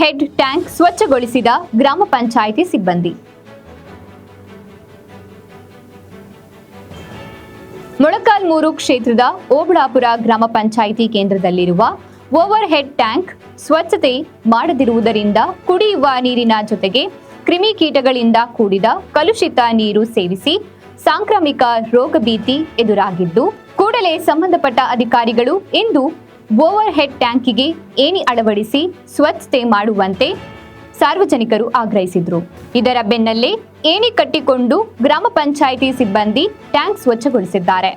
Head tank ಸ್ವಚ್ಛಗೊಳಿಸಿದ ಗ್ರಾಮ ಪಂಚಾಯಿತಿ ಸಿಬ್ಬಂದಿ. ಮೊಳಕಾಲ್ಮೂರು ಕ್ಷೇತ್ರದ ಓಬಳಾಪುರ ಗ್ರಾಮ ಪಂಚಾಯಿತಿ ಕೇಂದ್ರದಲ್ಲಿರುವ ಓವರ್ ಹೆಡ್ ಟ್ಯಾಂಕ್ ಸ್ವಚ್ಛತೆ ಮಾಡದಿರುವುದರಿಂದ ಕುಡಿಯುವ ನೀರಿನ ಜೊತೆಗೆ ಕ್ರಿಮಿಕೀಟಗಳಿಂದ ಕೂಡಿದ ಕಲುಷಿತ ನೀರು ಸೇವಿಸಿ ಸಾಂಕ್ರಾಮಿಕ ರೋಗ ಭೀತಿ ಎದುರಾಗಿದ್ದು, ಕೂಡಲೇ ಸಂಬಂಧಪಟ್ಟ ಅಧಿಕಾರಿಗಳು ಇಂದು ಓವರ್ ಹೆಡ್ ಟ್ಯಾಂಕಿಗೆ ಏಣಿ ಅಳವಡಿಸಿ ಸ್ವಚ್ಛತೆ ಮಾಡುವಂತೆ ಸಾರ್ವಜನಿಕರು ಆಗ್ರಹಿಸಿದರು. ಇದರ ಬೆನ್ನಲ್ಲೇ ಏಣಿ ಕಟ್ಟಿಕೊಂಡು ಗ್ರಾಮ ಪಂಚಾಯಿತಿ ಸಿಬ್ಬಂದಿ ಟ್ಯಾಂಕ್ ಸ್ವಚ್ಛಗೊಳಿಸಿದ್ದಾರೆ.